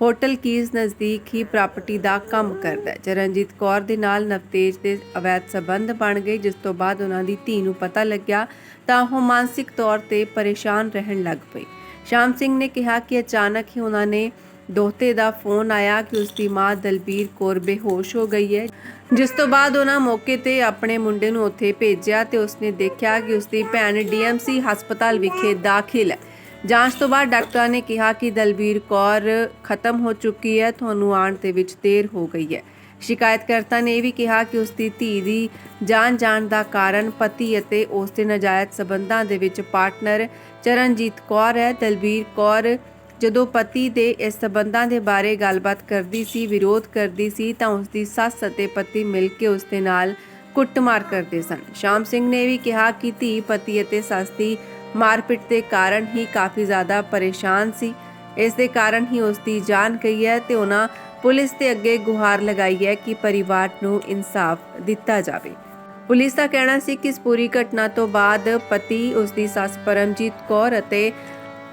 Speaker 1: ਹੋਟਲ ਕੀਜ਼ ਨਜ਼ਦੀਕ ਹੀ ਪ੍ਰਾਪਰਟੀ ਦਾ ਕੰਮ ਕਰਦਾ ਹੈ। ਚਰਨਜੀਤ ਕੌਰ ਦੇ ਨਾਲ ਨਵਤੇਜ ਦੇ ਅਵੈਧ ਸਬੰਧ ਬਣ ਗਏ, ਜਿਸ ਤੋਂ ਬਾਅਦ ਉਹਨਾਂ ਦੀ ਧੀ ਨੂੰ ਪਤਾ ਲੱਗਿਆ ਤਾਂ ਉਹ ਮਾਨਸਿਕ ਤੌਰ ਤੇ ਪਰੇਸ਼ਾਨ ਰਹਿਣ ਲੱਗ ਪਈ। ਸ਼ਾਮ ਸਿੰਘ ਨੇ ਕਿਹਾ ਕਿ ਅਚਾਨਕ ਹੀ ਉਹਨਾਂ ਨੇ ਦੋਹਤੇ ਦਾ ਫੋਨ ਆਇਆ ਕਿ ਉਸ ਦੀ ਮਾਂ ਦਲਬੀਰ ਕੌਰ ਬੇਹੋਸ਼ ਹੋ ਗਈ ਹੈ, ਜਿਸ ਤੋਂ ਬਾਅਦ ਉਹਨਾਂ ਮੌਕੇ ਤੇ ਆਪਣੇ ਮੁੰਡੇ ਨੂੰ ਉੱਥੇ ਭੇਜਿਆ ਤੇ ਉਸਨੇ ਦੇਖਿਆ ਕਿ ਉਸ ਦੀ ਭੈਣ ਡੀਐਮਸੀ ਹਸਪਤਾਲ ਵਿਖੇ ਦਾਖਲ ਹੈ। ਜਾਂਚ ਤੋਂ ਬਾਅਦ ਡਾਕਟਰਾਂ ਨੇ ਕਿਹਾ ਕਿ ਦਲਬੀਰ ਕੌਰ ਖਤਮ ਹੋ ਚੁੱਕੀ ਹੈ, ਤੁਹਾਨੂੰ ਆਉਣ ਦੇ ਵਿੱਚ ਦੇਰ ਹੋ ਗਈ ਹੈ। ਸ਼ਿਕਾਇਤਕਰਤਾ ਨੇ ਇਹ ਵੀ ਕਿਹਾ ਕਿ ਉਸ ਦੀ ਧੀ ਦੀ ਜਾਨ ਜਾਣ ਦਾ ਕਾਰਨ ਪਤੀ ਅਤੇ ਉਸ ਦੇ ਨਾਜਾਇਜ਼ ਸਬੰਧਾਂ ਦੇ ਵਿੱਚ ਪਾਰਟਨਰ ਚਰਨਜੀਤ ਕੌਰ ਹੈ। ਦਲਬੀਰ ਕੌਰ ਜਦੋਂ ਪਤੀ ਦੇ ਇਸ ਸਬੰਧਾਂ ਦੇ ਬਾਰੇ ਗੱਲਬਾਤ ਕਰਦੀ ਸੀ, ਵਿਰੋਧ ਕਰਦੀ ਸੀ, ਤਾਂ ਉਸ ਦੀ ਸੱਸ ਅਤੇ ਪਤੀ ਮਿਲ ਕੇ ਉਸ ਦੇ ਨਾਲ ਕੁੱਟਮਾਰ ਕਰਦੇ ਸਨ। ਸ਼ਾਮ ਸਿੰਘ ਨੇ ਵੀ ਕਿਹਾ ਕਿ ਧੀ, ਪਤੀ ਅਤੇ ਸੱਸ ਦੀ ਮਾਰਪਿਟ ਦੇ ਕਾਰਨ ਹੀ ਕਾਫੀ ਜ਼ਿਆਦਾ ਪਰੇਸ਼ਾਨ ਸੀ। ਇਸ ਦੇ ਕਾਰਨ ਹੀ ਉਸ ਦੀ ਜਾਨ ਗਈ ਹੈ ਤੇ ਉਹਨਾਂ ਪੁਲਿਸ ਦੇ ਅੱਗੇ ਗੁਹਾਰ ਲਗਾਈ ਹੈ ਕਿ ਪਰਿਵਾਰ ਨੂੰ ਇਨਸਾਫ ਦਿੱਤਾ ਜਾਵੇ। ਪੁਲਿਸ ਦਾ ਕਹਿਣਾ ਸੀ ਕਿ ਇਸ ਪੂਰੀ ਘਟਨਾ ਤੋਂ ਬਾਅਦ ਪਤੀ ਉਸ ਦੀ ਸੱਸ ਪਰਮਜੀਤ ਕੌਰ ਅਤੇ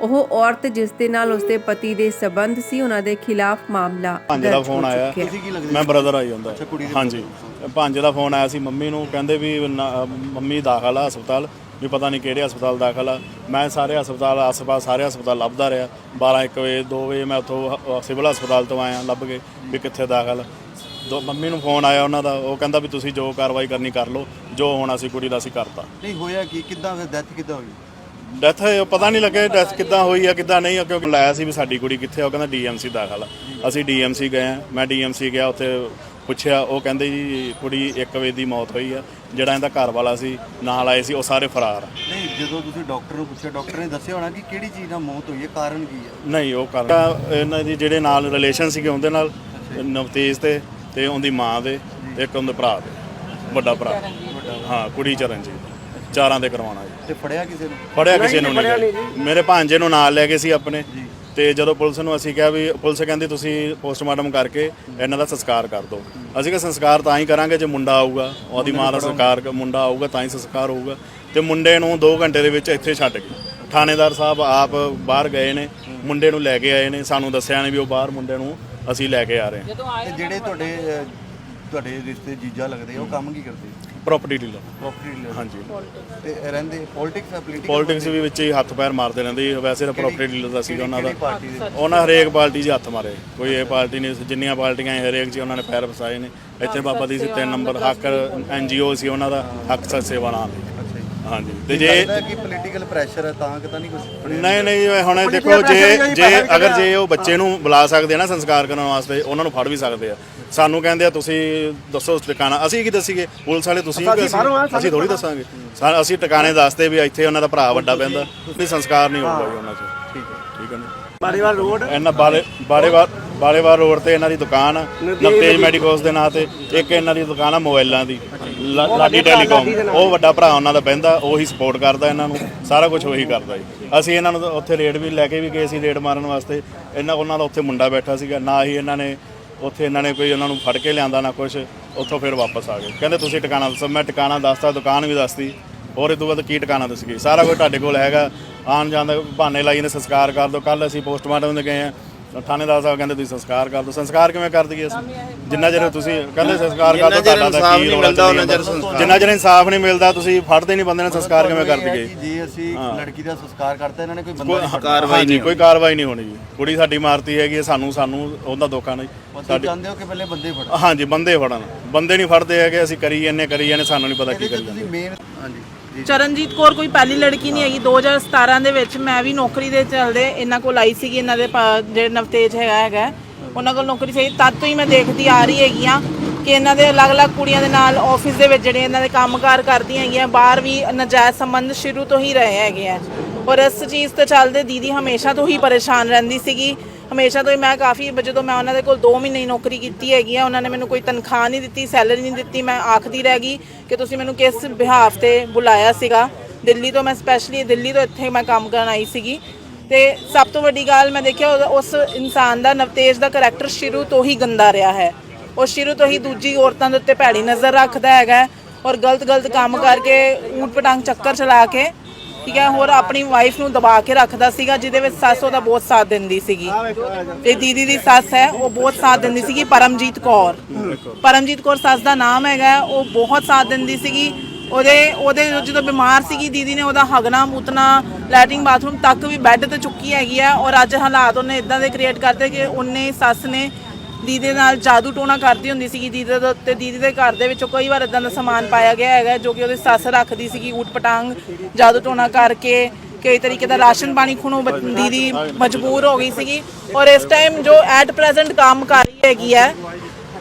Speaker 1: ਉਹ ਔਰਤ ਜਿਸ ਦੇ ਨਾਲ ਉਸਦੇ ਪਤੀ ਦੇ ਸਬੰਧ ਸੀ ਉਹਨਾਂ ਦੇ ਖਿਲਾਫ ਮਾਮਲਾ
Speaker 5: ਪੰਜ ਦਾ
Speaker 1: ਦਰਜ ਹੋ
Speaker 5: ਫੋਨ ਆਇਆ।
Speaker 1: ਚੁੱਕਿਆ। ਹੈ।
Speaker 5: ਮੈਂ ਬ੍ਰਦਰ ਆਈ ਹੁੰਦਾ।
Speaker 2: ਅੱਛਾ, ਕੁੜੀ ਦੇ
Speaker 5: ਹਾਂਜੀ। ਪੰਜ ਦਾ ਫੋਨ ਆਇਆ ਸੀ ਮੰਮੀ ਨੂੰ ਕਹਿੰਦੇ ਵੀ ਨਾ- ਮੰਮੀ ਦਾਖਲ ਆ ਹਸਪਤਾਲ ਵੀ ਪਤਾ ਨਹੀਂ ਕਿਹੜੇ ਹਸਪਤਾਲ ਦਾਖਲ ਆ। ਮੈਂ ਸਾਰੇ ਹਸਪਤਾਲ ਆਸ-ਪਾਸ ਸਾਰੇ ਹਸਪਤਾਲ ਲੱਭਦਾ ਰਿਹਾ। 12 1 ਵਜੇ 2 ਵਜੇ ਮੈਂ ਉੱਥੋਂ ਸਿਵਲ ਹਸਪਤਾਲ ਤੋਂ ਆਇਆ ਲੱਭ ਕੇ ਵੀ ਕਿੱਥੇ ਦਾਖਲ ਦੋ ਮੰਮੀ ਨੂੰ ਫੋਨ ਆਇਆ ਉਹਨਾਂ ਦਾ ਉਹ ਕਹਿੰਦਾ ਵੀ ਤੁਸੀਂ ਜੋ ਕਾਰਵਾਈ ਕਰਨੀ ਕਰ ਲਓ ਜੋ ਹੋਣਾ ਸੀ ਕੁੜੀ ਦਾ ਅਸੀਂ ਕਰਤਾ।
Speaker 2: ਨਹੀਂ ਹੋਇਆ ਕੀ? ਕਿੱਦਾਂ ਫਿਰ ਡੈਥ ਕਿੱਦਾਂ ਹੋਈ
Speaker 5: ਡੈਥ ਪਤਾ ਨਹੀਂ ਲੱਗਿਆ ਡੈਥ ਕਿੱਦਾਂ ਹੋਈ ਆ ਕਿੱਦਾਂ ਨਹੀਂ ਆ, ਕਿਉਂਕਿ ਲਾਇਆ ਸੀ ਵੀ ਸਾਡੀ ਕੁੜੀ ਕਿੱਥੇ ਆ ਉਹ ਕਹਿੰਦਾ ਡੀਐਮਸੀ ਦਾਖਲ ਆ। ਅਸੀਂ ਡੀਐਮਸੀ ਗਏ ਆ ਮੈਂ ਡੀਐਮਸੀ ਗਿਆ ਉੱਥੇ ਪੁੱਛਿਆ ਉਹ ਕਹਿੰਦੇ ਜੀ ਕੁੜੀ 1 ਵਜੇ ਦੀ ਮੌਤ ਹੋਈ ਆ ਜਿਹੜਾ ਇਹਦਾ ਘਰ ਵਾਲਾ ਸੀ ਨਾਲ ਆਏ ਸੀ ਉਹ ਸਾਰੇ ਫਰਾਰ ਆ।
Speaker 2: ਨਹੀਂ ਜਦੋਂ ਤੁਸੀਂ ਡਾਕਟਰ ਨੂੰ ਪੁੱਛਿਆ ਡਾਕਟਰ ਨੇ ਦੱਸਿਆ ਹੋਣਾ ਕਿ ਕਿਹੜੀ ਚੀਜ਼ ਨਾਲ ਮੌਤ ਹੋਈ ਹੈ ਕਾਰਨ ਕੀ ਹੈ?
Speaker 5: ਨਹੀਂ ਉਹ ਕਰ ਇਹਨਾਂ ਦੀ ਜਿਹੜੇ ਨਾਲ ਰਿਲੇਸ਼ਨ ਸੀਗੇ ਉਹਦੇ ਨਾਲ ਨਵਤੇਜ ਤੇ ਤੇ ਉਹਦੀ ਮਾਂ ਦੇ ਤੇ ਇੱਕ ਉਹਦੇ ਭਰਾ ਦੇ ਵੱਡਾ ਭਰਾ। ਹਾਂ ਕੁੜੀ ਚਰਨਜੀਤ। ਚਾਰਾਂ ਦੇ ਕਰਵਾਉਣਾ ਜੀ।
Speaker 2: ਤੇ ਫੜਿਆ ਕਿਸੇ ਨੂੰ?
Speaker 5: ਫੜਿਆ ਕਿਸੇ ਨੂੰ ਨਹੀਂ। ਮੇਰੇ ਭਾਂਜੇ ਨੂੰ ਨਾਲ ਲੈ ਗਏ ਸੀ ਆਪਣੇ। ਤੇ ਜਦੋਂ ਪੁਲਿਸ ਨੂੰ ਅਸੀਂ ਕਿਹਾ ਵੀ ਪੁਲਿਸ ਕਹਿੰਦੀ ਤੁਸੀਂ ਪੋਸਟਮਾਰਟਮ ਕਰਕੇ ਇਹਨਾਂ ਦਾ ਸੰਸਕਾਰ ਕਰ ਦਿਓ। ਅਸੀਂ ਕਿਹਾ ਸੰਸਕਾਰ ਤਾਂ ਹੀ ਕਰਾਂਗੇ ਜੇ ਮੁੰਡਾ ਆਊਗਾ। ਉਹਦੀ ਮਾਂ ਦਾ ਸੰਸਕਾਰ ਮੁੰਡਾ ਆਊਗਾ ਤਾਂ ਹੀ ਸੰਸਕਾਰ ਹੋਊਗਾ। ਤੇ ਮੁੰਡੇ ਨੂੰ 2 ਘੰਟੇ ਦੇ ਵਿੱਚ ਇੱਥੇ ਛੱਡ ਗਏ। ਥਾਣੇਦਾਰ ਸਾਹਿਬ ਆਪ ਬਾਹਰ ਗਏ ਨੇ ਮੁੰਡੇ ਨੂੰ ਲੈ ਕੇ ਆਏ ਨੇ। ਸਾਨੂੰ ਦੱਸਿਆ ਨੇ ਵੀ ਉਹ ਬਾਹਰ ਮੁੰਡੇ ਨੂੰ ਅਸੀਂ ਲੈ ਕੇ ਆ ਰਹੇ ਹਾਂ।
Speaker 2: ਤੇ ਜਿਹੜੇ ਤੁਹਾਡੇ ਤੁਹਾਡੇ ਰਿਸ਼ਤੇ ਜੀਜਾ ਲੱਗਦੇ ਆ ਉਹ ਕੰਮ ਕੀ ਕਰਦੇ?
Speaker 5: ਪ੍ਰਾਪਰਟੀ ਡੀਲਰ
Speaker 2: ਪ੍ਰੋਪਰਟੀ ਡੀਲਰ
Speaker 5: ਹਾਂਜੀ।
Speaker 2: ਤੇ ਰਹਿੰਦੇ ਪੋਲਿਟਿਕਸ ਆ ਪੋਲਿਟਿਕਸ
Speaker 5: ਪੋਲਿਟਿਕਸ ਵੀ ਵਿੱਚ ਹੀ ਹੱਥ ਪੈਰ ਮਾਰਦੇ ਰਹਿੰਦੇ ਸੀ। ਵੈਸੇ ਤਾਂ ਪ੍ਰਾਪਰਟੀ ਡੀਲਰ ਦਾ ਸੀਗਾ ਉਹਨਾਂ ਦਾ।
Speaker 2: ਕਿਹੜੀ ਪਾਰਟੀ ਦੇ
Speaker 5: ਉਹਨਾਂ ਹਰੇਕ ਪਾਰਟੀ 'ਚ ਹੱਥ ਮਾਰੇ। ਕੋਈ ਇਹ ਪਾਰਟੀ ਨਹੀਂ ਜਿੰਨੀਆਂ ਪਾਰਟੀਆਂ ਸੀ, ਹਰੇਕ 'ਚ ਉਹਨਾਂ ਨੇ ਪੈਰ ਫਸਾਏ ਨੇ। ਇੱਥੇ ਬਾਬਾ ਦੀ ਸੀ ਤਿੰਨ ਨੰਬਰ ਹੱਕ ਐਨਜੀਓ ਸੀ ਉਹਨਾਂ ਦਾ ਹੱਕ ਸੱਚ ਸੇਵਾ ਨਾਮ
Speaker 2: ਅੱਛਾ ਜੀ।
Speaker 5: ਹਾਂਜੀ। ਤੇ
Speaker 2: ਜੇ
Speaker 5: ਜੇ
Speaker 2: ਲੱਗਦਾ ਕਿ ਪੋਲੀਟੀਕਲ ਪ੍ਰੈਸ਼ਰ ਹੈ ਤਾਂ ਕਿ ਤਾਂ ਨਹੀਂ ਕੁਝ
Speaker 5: ਨਹੀਂ ਨਹੀਂ ਇਹ ਹੁਣ ਇਹ ਦੇਖੋ ਜੇ ਜੇ ਅਗਰ ਜੇ ਉਹ ਬੱਚੇ ਨੂੰ ਬੁਲਾ ਸਕਦੇ ਆ ਨਾ ਸੰਸਕਾਰ ਕਰਨ ਵਾਸਤੇ ਉਹਨਾਂ ਨੂੰ ਫੜ ਵੀ ਸਕਦੇ ਆ। ਸਾਨੂੰ ਕਹਿੰਦੇ ਆ ਤੁਸੀਂ ਦੱਸੋ ਟਿਕਾਣਾ। ਅਸੀਂ ਕੀ ਦੱਸੀਏ? ਪੁਲਿਸ ਵਾਲੇ ਤੁਸੀਂ ਕਿ ਅਸੀਂ ਅਸੀਂ ਥੋੜੀ ਦੱਸਾਂਗੇ। ਸਾ- ਅਸੀਂ ਟਿਕਾਣੇ ਦੱਸਦੇ ਵੀ ਇੱਥੇ ਉਹਨਾਂ ਦਾ ਭਰਾ ਵੱਡਾ ਪੈਂਦਾ। ਵੀ ਸੰਸਕਾਰ ਨਹੀਂ ਹੋਊਗਾ ਜੀ ਉਹਨਾਂ 'ਚ। ਠੀਕ ਹੈ ਠੀਕ ਹੈ ਨਾ?
Speaker 3: ਬਾਰੀਵਾਲ ਰੋਡ।
Speaker 5: ਇਹਨਾਂ ਬਾਲੇ ਬਾਲੇਵਾਲ ਬਾਲੇਵਾਲ ਰੋਡ ਤੇ ਇਹਨਾਂ ਦੀ ਦੁਕਾਨ ਆ। ਨਵਤੇਜ ਮੈਡੀਕੋਸ ਦੇ ਨਾਂ ਤੇ ਇੱਕ ਇਹਨਾਂ ਦੀ ਦੁਕਾਨ ਆ ਮੋਬਾਈਲਾਂ ਦੀ। ਲਾ- ਲਾਡੀ ਟੈਲੀਕਾਮ। ਉਹ ਵੱਡਾ ਭਰਾ ਉਹਨਾਂ ਦਾ ਬਹਿੰਦਾ ਉਹੀ ਸਪੋਰਟ ਕਰਦਾ ਇਹਨਾਂ ਨੂੰ। ਸਾਰਾ ਕੁਝ ਉਹੀ ਕਰਦਾ ਜੀ। ਅਸੀਂ ਇਹਨਾਂ ਨੂੰ ਤਾਂ ਉੱਥੇ ਰੇਡ ਵੀ ਲੈ ਕੇ ਵੀ ਗਏ ਸੀ ਰੇਡ ਮਾਰਨ ਵਾਸਤੇ। ਇਹਨਾਂ ਉਹਨਾਂ ਦਾ ਉੱਥੇ ਮੁੰਡਾ ਬੈਠਾ ਸੀਗਾ। ਨਾ ਹੀ ਇਹਨਾਂ ਨੇ ਉੱਥੇ ਇਹਨਾਂ ਨੇ ਕੋਈ ਉਹਨਾਂ ਨੂੰ ਫੜ ਕੇ ਲਿਆਂਦਾ ਨਾ ਕੁਝ ਉੱਥੋਂ ਫਿਰ ਵਾਪਸ ਆ ਗਏ। ਕਹਿੰਦੇ, ਤੁਸੀਂ ਟਿਕਾਣਾ ਦੱਸੋ। ਮੈਂ ਟਿਕਾਣਾ ਦੱਸਤਾ, ਦੁਕਾਨ ਵੀ ਦੱਸਤੀ। ਹੋਰ ਇਹ ਤੋਂ ਬਾਅਦ ਕੀ ਟਿਕਾਣਾ ਦੱਸ ਗਈ ਸਾਰਾ ਕੁਝ ਤੁਹਾਡੇ ਕੋਲ ਹੈਗਾ। ਆਣ ਜਾਣ ਦਾ ਬਹਾਨੇ ਲਾਈ ਨੇ ਸੰਸਕਾਰ ਕਰ ਦਿਓ। ਕੱਲ ਅਸੀਂ ਪੋਸਟਮਾਰਟਮ ਤੇ ਗਏ ਆ ਥਾਣੇਦਾਰ ਸਾਹਿਬ ਕਹਿੰਦੇ ਤੁਸੀਂ ਸੰਸਕਾਰ ਕਰ ਦਿਓ। ਸੰਸਕਾਰ ਕਿਵੇਂ ਕਰ ਦਈਏ ਅਸੀਂ? ਜਿੰਨਾ ਚਿਰ ਤੁਸੀਂ ਕਹਿੰਦੇ ਸੰਸਕਾਰ ਕਰ ਦਿਓ ਤੁਹਾਡਾ ਤਾਂ ਕੀ ਰੋਲਾ ਚੱਲੀ ਜਾਂਦਾ। ਜਿੰਨਾ ਚਿਰ ਇਨਸਾਫ ਨਹੀਂ ਮਿਲਦਾ ਤੁਸੀਂ ਫੜਦੇ ਨਹੀਂ ਬੰਦੇ ਨੇ ਸੰਸਕਾਰ ਕਿਵੇਂ ਕਰ ਦਈਏ?
Speaker 2: ਜੇ ਅਸੀਂ ਲੜਕੀ ਦਾ ਸੰਸਕਾਰ ਕਰਤਾ ਇਹਨਾਂ ਨੇ ਕੋਈ ਬੰਦਾ ਨਹੀਂ ਫੜਨਾ।
Speaker 5: ਕਾਰਵਾਈ ਨਹੀਂ ਕੋਈ ਕਾਰਵਾਈ ਨਹੀਂ ਹੋਣੀ ਜੀ। ਕੁੜੀ ਸਾਡੀ ਮਾਰਤੀ ਹੈਗੀ ਸਾਨੂੰ ਸਾਨੂੰ ਉਹਦਾ ਦੋਖਾ ਨਹੀਂ
Speaker 2: ਤੁਸੀਂ ਚਾਹੁੰਦੇ ਹੋ ਕਿ ਪਹਿਲੇ ਬੰਦੇ ਫੜੋ
Speaker 5: ਹਾਂਜੀ ਬੰਦੇ ਫੜਨ। ਬੰਦੇ ਨਹੀਂ ਫੜਦੇ ਹੈਗੇ ਅਸੀਂ ਕਰੀ ਜੰਨੇ ਕਰੀ ਜਾਂਦੇ ਸਾਨੂੰ ਨਹੀਂ ਪਤਾ ਕੀ
Speaker 2: ਇਹਦੇ
Speaker 5: ਕਰੀ
Speaker 2: ਚ
Speaker 5: ਜਾਂਦੇ
Speaker 2: ਤੁਸੀਂ ਮੇਨ ਹਾਂਜੀ। ਜੀ
Speaker 6: ਚਰਨਜੀਤ ਕੌਰ ਕੋਈ ਪਹਿਲੀ ਲੜਕੀ ਨਹੀਂ ਹੈਗੀ। 2017 ਦੇ ਵਿੱਚ ਮੈਂ ਵੀ ਨੌਕਰੀ ਦੇ ਚੱਲਦੇ ਇਹਨਾਂ ਕੋਲ ਆਈ ਸੀਗੀ, ਇਹਨਾਂ ਦੇ ਪਾ- ਜਿਹੜੇ ਨਵਤੇਜ ਹੈਗਾ ਹੈਗਾ। ਉਹਨਾਂ ਕੋਲ ਨੌਕਰੀ ਸੀ ਤਦ ਤੋਂ ਹੀ ਮੈਂ ਦੇਖਦੀ ਆ ਰਹੀ ਹੈਗੀ ਆ ਕਿ ਇਹਨਾਂ ਦੇ ਅਲੱਗ-ਅਲੱਗ ਕੁੜੀਆਂ ਦੇ ਨਾਲ ਆਫਿਸ ਦੇ ਵਿੱਚ ਜਿਹੜੇ ਇਹਨਾਂ ਦੇ ਕੰਮਕਾਰ ਕਰਦੀਆਂ ਹੈਗੀਆਂ, ਬਾਹਰ ਵੀ ਨਜਾਇਜ਼ ਸੰਬੰਧ ਸ਼ੁਰੂ ਤੋਂ ਹੀ ਰਹੇ ਹੈਗੇ ਆ। ਔਰ ਇਸ ਚੀਜ਼ ਤੋਂ ਚੱਲਦੇ ਦੀਦੀ ਹਮੇਸ਼ਾ ਤੋਂ ਹੀ ਪਰੇਸ਼ਾਨ ਰਹਿੰਦੀ ਸੀਗੀ। ਹਮੇਸ਼ਾ ਤੋਂ ਹੀ ਮੈਂ ਕਾਫੀ ਜਦੋਂ ਮੈਂ ਉਹਨਾਂ ਦੇ ਕੋਲ 2 ਮਹੀਨੇ ਦੀ ਨੌਕਰੀ ਕੀਤੀ ਹੈਗੀ ਆ, ਉਹਨਾਂ ਨੇ ਮੈਨੂੰ ਕੋਈ ਤਨਖਾਹ ਨਹੀਂ ਦਿੱਤੀ, ਸੈਲਰੀ ਨਹੀਂ ਦਿੱਤੀ, ਮੈਂ ਆਖਦੀ ਰਹਿ ਗਈ ਕਿ ਤੁਸੀਂ ਮੈਨੂੰ ਕਿਸ ਬਿਹਾਫ ਤੇ ਬੁਲਾਇਆ ਸੀਗਾ। ਦਿੱਲੀ ਤੋਂ ਮੈਂ ਸਪੈਸ਼ਲੀ ਦਿੱਲੀ ਤੋਂ ਇੱਥੇ ਮੈਂ ਕੰਮ ਕਰਨ ਆਈ ਸੀਗੀ। ਤੇ ਸਭ ਤੋਂ ਵੱਡੀ ਗੱਲ ਮੈਂ ਦੇਖਿਆ ਉਹਦਾ- ਉਸ ਇਨਸਾਨ ਦਾ ਨਵਤੇਜ ਦਾ ਕਰੈਕਟਰ ਸ਼ੁਰੂ ਤੋਂ ਹੀ ਗੰਦਾ ਰਿਹਾ ਹੈ। ਉਹ ਸ਼ੁਰੂ ਤੋਂ ਹੀ ਦੂਜੀ ਔਰਤਾਂ ਦੇ ਉੱਤੇ ਭੈੜੀ ਨਜ਼ਰ ਰੱਖਦਾ ਹੈਗਾ ਔਰ ਗਲਤ ਗਲਤ ਕੰਮ ਕਰਕੇ ਊਟ ਪਟਾਂਗ ਚੱਕਰ ਚਲਾ ਕੇ ਠੀਕ ਹੈ ਹੋਰ ਆਪਣੀ ਵਾਈਫ ਨੂੰ ਦਬਾ ਕੇ ਰੱਖਦਾ ਸੀਗਾ ਜਿਹਦੇ ਵਿੱਚ ਸੱਸ ਉਹਦਾ ਬਹੁਤ ਸਾਥ ਦਿੰਦੀ ਸੀਗੀ। ਤੇ ਦੀਦੀ ਦੀ ਸੱਸ ਹੈ ਉਹ ਬਹੁਤ ਸਾਥ ਦਿੰਦੀ ਸੀਗੀ ਪਰਮਜੀਤ ਕੌਰ। ਪਰਮਜੀਤ ਕੌਰ ਸੱਸ ਦਾ ਨਾਮ ਹੈਗਾ ਉਹ ਬਹੁਤ ਸਾਥ ਦਿੰਦੀ ਸੀਗੀ। ਉਹਦੇ ਉਹਦੇ ਜਦੋਂ ਬਿਮਾਰ ਸੀਗੀ ਦੀਦੀ ਨੇ ਉਹਦਾ ਹਗਣਾ ਮੁਤਨਾ ਲੈਟਰਿੰਗ ਬਾਥਰੂਮ ਤੱਕ ਵੀ ਬੈੱਡ ਤੇ ਚੁੱਕੀ ਹੈਗੀ ਆ ਔਰ ਅੱਜ ਹਾਲਾਤ ਉਹਨੇ ਇਦਾਂ ਦੇ ਕ੍ਰੀਏਟ ਕਰਤੇ ਕਿ ਉਹਨੇ ਸੱਸ ਨੇ ਦੀਦੀ ਨਾਲ ਜਾਦੂ ਟੋਣਾ ਕਰਦੀ ਹੁੰਦੀ ਸੀਗੀ, ਦੀਦੀ ਦੇ ਉੱਤੇ ਦੀਦੀ ਦੇ ਘਰ ਦੇ ਵਿੱਚੋਂ ਕਈ ਵਾਰ ਇਦਾਂ ਦਾ ਸਮਾਨ ਪਾਇਆ ਗਿਆ ਹੈਗਾ, ਜੋ ਕਿ ਉਹਦੀ ਸੱਸ ਰੱਖਦੀ ਸੀਗੀ, ਊਟ ਪਟਾਂਗ, ਜਾਦੂ ਟੋਣਾ ਕਰਕੇ, ਕਈ ਤਰੀਕੇ ਦਾ ਰਾਸ਼ਨ ਪਾਣੀ ਖੁਣੋਂ ਦੀਦੀ ਮਜਬੂਰ ਹੋ ਗਈ ਸੀਗੀ। ਔਰ ਇਸ ਟਾਈਮ ਜੋ ਐਟ ਪ੍ਰੈਜ਼ੈਂਟ ਕੰਮ ਕਰ ਰਹੀ ਹੈਗੀ ਹੈ,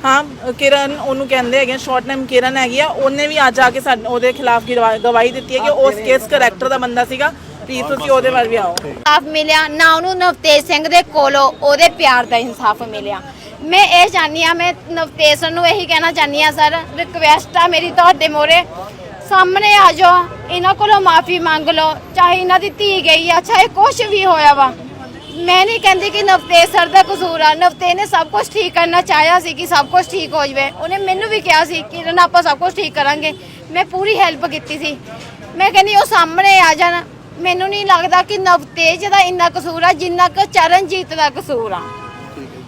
Speaker 6: ਹਾਂ, ਕਿਰਨ ਉਹਨੂੰ ਕਹਿੰਦੇ ਹੈਗੇ ਸ਼ਾਰਟ ਨੇਮ ਕਿਰਨ ਹੈਗੀ ਆ, ਉਹਨੇ ਵੀ ਅੱਜ ਆ ਕੇ ਸਾਡੇ, ਉਹਦੇ ਖਿਲਾਫ ਗਵਾਹੀ ਦਿੱਤੀ ਹੈ ਕਿ ਉਸ ਕੇਸ ਕਰੈਕਟਰ ਦਾ ਬੰਦਾ ਸੀਗਾ ਪਲੀਜ਼ ਤੁਸੀਂ ਉਹਦੇ ਵੱਲ ਵੀ ਆਓ।
Speaker 7: ਇਨਸਾਫ ਮਿਲਿਆ, ਨਾ ਉਹਨੂੰ ਨਵਤੇਜ ਸਿੰਘ ਦੇ ਕੋਲੋਂ ਉਹਦੇ ਪਿਆਰ ਦਾ ਇਨਸਾਫ ਮਿਲਿਆ। ਮੈਂ ਇਹ ਚਾਹੁੰਦੀ ਆ ਮੈਂ ਨਵਤੇਜ ਨੂੰ ਇਹੀ ਕਹਿਣਾ ਚਾਹੁੰਦੀ ਆ ਸਰ ਰਿਕਵੈਸਟ ਆ ਮੇਰੀ ਤੁਹਾਡੇ ਮੋਰੇ ਸਾਹਮਣੇ ਆ ਜਾਓ, ਇਹਨਾਂ ਕੋਲੋਂ ਮਾਫੀ ਮੰਗ ਲਓ, ਚਾਹੇ ਇਹਨਾਂ ਦੀ ਧੀ ਗਈ ਆ, ਚਾਹੇ ਕੁਝ ਵੀ ਹੋਇਆ ਵਾ। ਮੈਂ ਨਹੀਂ ਕਹਿੰਦੀ ਕਿ ਨਵਤੇਜ ਸਰ ਦਾ ਕਸੂਰ ਆ। ਨਵਤੇਜ ਨੇ ਸਭ ਕੁਝ ਠੀਕ ਕਰਨਾ ਚਾਹਿਆ ਸੀ ਕਿ ਸਭ ਕੁਝ ਠੀਕ ਹੋ ਜਵੇ। ਉਹਨੇ ਮੈਨੂੰ ਵੀ ਕਿਹਾ ਸੀ ਕਿ ਇਹਨਾਂ ਆਪਾਂ ਸਭ ਕੁਝ ਠੀਕ ਕਰਾਂਗੇ। ਮੈਂ ਪੂਰੀ ਹੈਲਪ ਕੀਤੀ ਸੀ। ਮੈਂ ਕਹਿੰਦੀ, ਉਹ ਸਾਹਮਣੇ ਆ ਜਾਣ। ਮੈਨੂੰ ਨਹੀਂ ਲੱਗਦਾ ਕਿ ਨਵਤੇਜ ਦਾ ਇੰਨਾ ਕਸੂਰ ਆ, ਜਿੰਨਾ ਕਿ ਚਰਨਜੀਤ ਦਾ ਕਸੂਰ ਆ।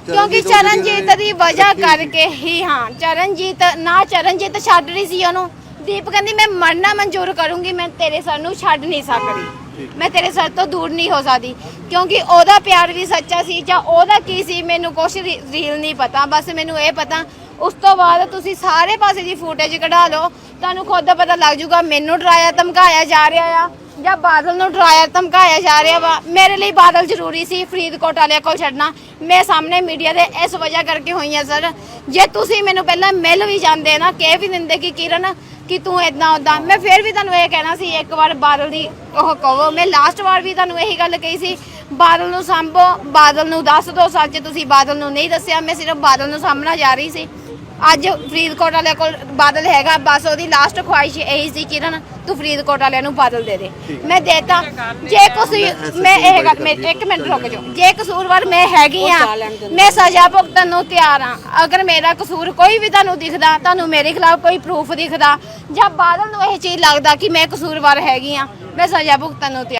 Speaker 7: ਕਿਉਂਕਿ ਚਰਨਜੀਤ ਦੀ ਵਜ੍ਹਾ ਕਰਕੇ ਹੀ ਹਾਂ ਚਰਨਜੀਤ ਨਾ ਚਰਨਜੀਤ ਛੱਡ ਰਹੀ ਸੀ ਉਹਨੂੰ। ਦੀਪ ਕਹਿੰਦੀ ਮੈਂ ਮਰਨਾ ਮਨਜ਼ੂਰ ਕਰੂੰਗੀ ਮੈਂ ਤੇਰੇ ਸਰ ਨੂੰ ਛੱਡ ਨਹੀਂ ਸਕਦੀ। ਮੈਂ ਤੇਰੇ ਸਰ ਤੋਂ ਦੂਰ ਨਹੀਂ ਹੋ ਸਕਦੀ। ਕਿਉਂਕਿ ਉਹਦਾ ਪਿਆਰ ਵੀ ਸੱਚਾ ਸੀ ਜਾਂ ਉਹਦਾ ਕੀ ਸੀ ਮੈਨੂੰ ਕੁਛ ਰੀ- ਰੀਲ ਨਹੀਂ ਪਤਾ। ਬਸ ਮੈਨੂੰ ਇਹ ਪਤਾ ਉਸ ਤੋਂ ਬਾਅਦ ਤੁਸੀਂ ਸਾਰੇ ਪਾਸੇ ਦੀ ਫੁਟੇਜ ਕਢਾ ਲਓ ਤੁਹਾਨੂੰ ਖੁਦ ਪਤਾ ਲੱਗ ਜਾਊਗਾ ਮੈਨੂੰ ਡਰਾਇਆ ਧਮਕਾਇਆ ਜਾ ਰਿਹਾ ਆ। ਜਾਂ ਬਾਦਲ ਨੂੰ ਡਰਾਇਆ, ਧਮਕਾਇਆ ਜਾ ਰਿਹਾ ਵਾ, ਮੇਰੇ ਲਈ ਬਾਦਲ ਜ਼ਰੂਰੀ ਸੀ ਫਰੀਦਕੋਟ ਵਾਲਿਆਂ ਕੋਲ ਛੱਡਣਾ। ਮੈਂ ਸਾਹਮਣੇ ਮੀਡੀਆ ਦੇ ਇਸ ਵਜ੍ਹਾ ਕਰਕੇ ਹੋਈ ਆ, ਸਰ। ਜੇ ਤੁਸੀਂ ਮੈਨੂੰ ਪਹਿਲਾਂ ਮਿਲ ਵੀ ਜਾਂਦੇ ਨਾ, ਕਹਿ ਵੀ ਦਿੰਦੇ ਕਿ ਕਿਰਨ, ਕਿ ਤੂੰ ਇਦਾਂ ਉਦਾਂ ਮੈਂ ਫਿਰ ਵੀ ਤੁਹਾਨੂੰ ਇਹ ਕਹਿਣਾ ਸੀ, ਇੱਕ ਵਾਰ ਬਾਦਲ ਦੀ ਉਹ ਕਹੋ, ਮੈਂ ਲਾਸਟ ਵਾਰ ਵੀ ਤੁਹਾਨੂੰ ਇਹੀ ਗੱਲ ਕਹੀ ਸੀ, ਬਾਦਲ ਨੂੰ ਸੰਭੋ, ਬਾਦਲ ਨੂੰ ਦੱਸ ਦੋ, ਸੱਚ ਤੁਸੀਂ ਬਾਦਲ ਨੂੰ ਨਹੀਂ ਦੱਸਿਆ, ਮੈਂ ਸਿਰਫ ਬਾਦਲ ਨੂੰ ਸਾਹਮਣਾ ਜਾ ਰਹੀ ਸੀ। ਅੱਜ ਫਰੀਦਕੋਟ ਵਾਲਿਆਂ ਕੋਲ ਬਾਦਲ ਹੈਗਾ ਬਸ ਉਹਦੀ ਲਾਸਟ ਖੁਆਇਸ਼ ਇਹੀ ਸੀ ਕਿਰਨ ਤੂੰ ਫਰੀਦਕੋਟ ਵਾਲਿਆਂ ਨੂੰ ਬਾਦਲ ਦੇ ਦੇ। ਮੈਂ ਦੇਤਾ। ਜੇ ਕੁਛ ਮੈਂ ਇਹ ਗੱਲ ਮੈਂ ਇੱਕ ਮਿੰਟ ਰੁਕ ਜਾਓ। ਜੇ ਕਸੂਰਵਾਰ ਮੈਂ ਹੈਗੀ ਆ ਮੈਂ ਸਜ਼ਾ ਭੁਗਤਣ ਨੂੰ ਤਿਆਰ ਆ ਅਗਰ ਮੇਰਾ ਕਸੂਰ ਕੋਈ ਵੀ ਤੁਹਾਨੂੰ ਦਿਖਦਾ ਤੁਹਾਨੂੰ ਮੇਰੇ ਖਿਲਾਫ ਕੋਈ ਪ੍ਰੂਫ ਦਿਖਦਾ ਜਾਂ ਬਾਦਲ ਨੂੰ ਇਹ ਚੀਜ਼ ਲੱਗਦਾ ਕਿ ਮੈਂ ਕਸੂਰਵਾਰ ਹੈਗੀ ਆ ਮੈਂ ਸਜ਼ਾ ਭੁਗਤਣ ਨੂੰ ਤਿਆਰ